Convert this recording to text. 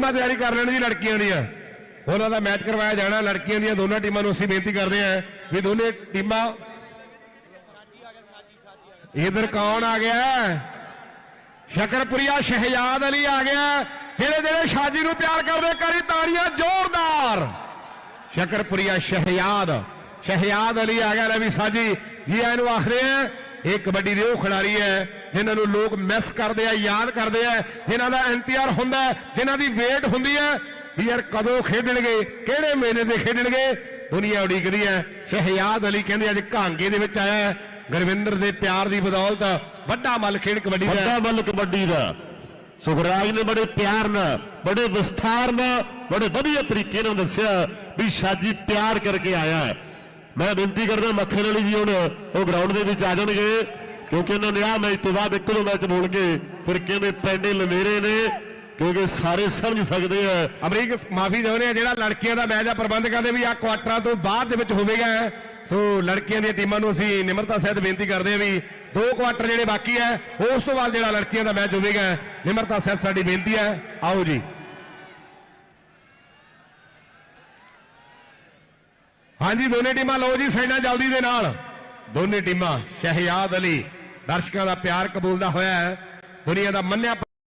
ਟੀਮਾਂ ਤਿਆਰੀ ਕਰ ਲੈਣ ਜੀ ਲੜਕੀਆਂ ਦੀਆਂ। ਉਹਨਾਂ ਦਾ ਮੈਚ ਕਰਵਾਇਆ ਜਾਣਾ, ਲੜਕੀਆਂ ਦੀਆਂ ਦੋਨਾਂ ਟੀਮਾਂ ਨੂੰ ਅਸੀਂ ਬੇਨਤੀ ਕਰਦੇ ਹਾਂ ਵੀ ਦੋਨੇ ਟੀਮਾਂ ਇਧਰ ਕੌਣ ਆ ਗਿਆ? ਸ਼ਕਰਪੁਰੀਆ ਸ਼ਹਿਜਾਦ ਅਲੀ ਆ ਗਿਆ। ਜਿਹੜੇ ਜਿਹੜੇ ਸ਼ਾਜੀ ਨੂੰ ਪਿਆਰ ਕਰਦੇ ਕਰੀ ਤਾੜੀਆਂ ਜ਼ੋਰਦਾਰ। ਸ਼ਕਰਪੁਰੀਆ ਸ਼ਹਿਜਾਦ। ਸ਼ਹਿਜਾਦ ਅਲੀ ਆ ਗਿਆ ਲੈ ਸਾਜੀ। ਜੀ ਇਹਨੂੰ ਆਖਦੇ ਆ ਇਹ ਕਬੱਡੀ ਦੇ ਉਹ ਖਿਡਾਰੀ ਹੈ ਜਿਨ੍ਹਾਂ ਨੂੰ ਲੋਕ ਮਿਸ ਕਰਦੇ ਆ ਯਾਦ ਕਰਦੇ ਆ। ਜਿਨ੍ਹਾਂ ਦਾ ਇੰਤਜ਼ਾਰ ਹੁੰਦਾ ਹੈ, ਜਿਨ੍ਹਾਂ ਦੀ ਵੇਟ ਹੁੰਦੀ ਹੈ ਵੀ ਯਾਰ ਕਦੋਂ ਖੇਡਣਗੇ ਕਿਹੜੇ ਮਹੀਨੇ ਦੇ ਖੇਡਣਗੇ। ਦੁਨੀਆ ਉਡੀਕਦੀ ਹੈ ਸ਼ਹਿਜਾਦ ਅਲੀ ਕਹਿੰਦੇ ਅੱਜ ਘਾਂਗੇ ਦੇ ਵਿੱਚ ਆਇਆ ਗੁਰਵਿੰਦਰ ਦੇ ਪਿਆਰ ਦੀ ਬਦੌਲਤ ਵੱਡਾ ਮੱਲ ਖੇਡ ਕਬੱਡੀ ਦਾ ਵੱਡਾ ਮੱਲ ਕਬੱਡੀ ਦਾ। ਸੁਖਰਾਜ ਨੇ ਬੜੇ ਪਿਆਰ ਨਾਲ ਬੜੇ ਵਿਸਥਾਰ ਨਾਲ ਬੜੇ ਵਧੀਆ ਤਰੀਕੇ ਨਾਲ ਦੱਸਿਆ ਵੀ ਸ਼ਾਜੀ ਪਿਆਰ ਕਰਕੇ ਆਇਆ ਹੈ। ਮੈਂ ਬੇਨਤੀ ਕਰਦਾ ਮੱਖਣ ਵਾਲੀ ਜੀ ਹੁਣ ਉਹ ਗਰਾਊਂਡ ਦੇ ਵਿੱਚ ਆ ਜਾਣਗੇ, ਕਿਉਂਕਿ ਉਹਨਾਂ ਨੇ ਆ ਮੈਚ ਤੋਂ ਬਾਅਦ ਇੱਕ ਦੋ ਮੈਚ ਬੋਲ ਕੇ ਫਿਰ ਕਹਿੰਦੇ ਪੈਂਡੇ ਲਮੇਰੇ ਨੇ, ਕਿਉਂਕਿ ਸਾਰੇ ਸਮਝ ਸਕਦੇ ਆ। ਅਮਰੀਕ, ਮਾਫੀ ਚਾਹੁੰਦੇ ਆ, ਜਿਹੜਾ ਲੜਕੀਆਂ ਦਾ ਮੈਚ ਆ ਪ੍ਰਬੰਧ ਦੇ ਵੀ ਆ ਕੁਆਟਰਾਂ ਤੋਂ ਬਾਅਦ ਦੇ ਵਿੱਚ ਹੋਵੇਗਾ। ਸੋ ਲੜਕੀਆਂ ਦੀਆਂ ਟੀਮਾਂ ਨੂੰ ਅਸੀਂ ਨਿਮਰਤਾ ਸਹਿਤ ਬੇਨਤੀ ਕਰਦੇ ਆ ਵੀ ਦੋ ਕੁਆਟਰ ਜਿਹੜੇ ਬਾਕੀ ਹੈ ਉਸ ਤੋਂ ਬਾਅਦ ਜਿਹੜਾ ਲੜਕੀਆਂ ਦਾ ਮੈਚ ਹੋਵੇਗਾ, ਨਿਮਰਤਾ ਸਹਿਤ ਸਾਡੀ ਬੇਨਤੀ ਹੈ ਆਓ ਜੀ। ਹਾਂਜੀ, ਦੋਨੇ ਟੀਮਾਂ, ਲਓ ਜੀ ਸਾਈਡਾਂ ਜਲਦੀ ਦੇ ਨਾਲ। ਦੋਨੇ ਟੀਮਾਂ ਸ਼ਹਿਜਾਦ ਅਲੀ, ਦਰਸ਼ਕਾਂ ਦਾ ਪਿਆਰ ਕਬੂਲਦਾ ਹੋਇਆ ਹੈ। ਦੁਨੀਆ ਦਾ ਮੰਨਿਆ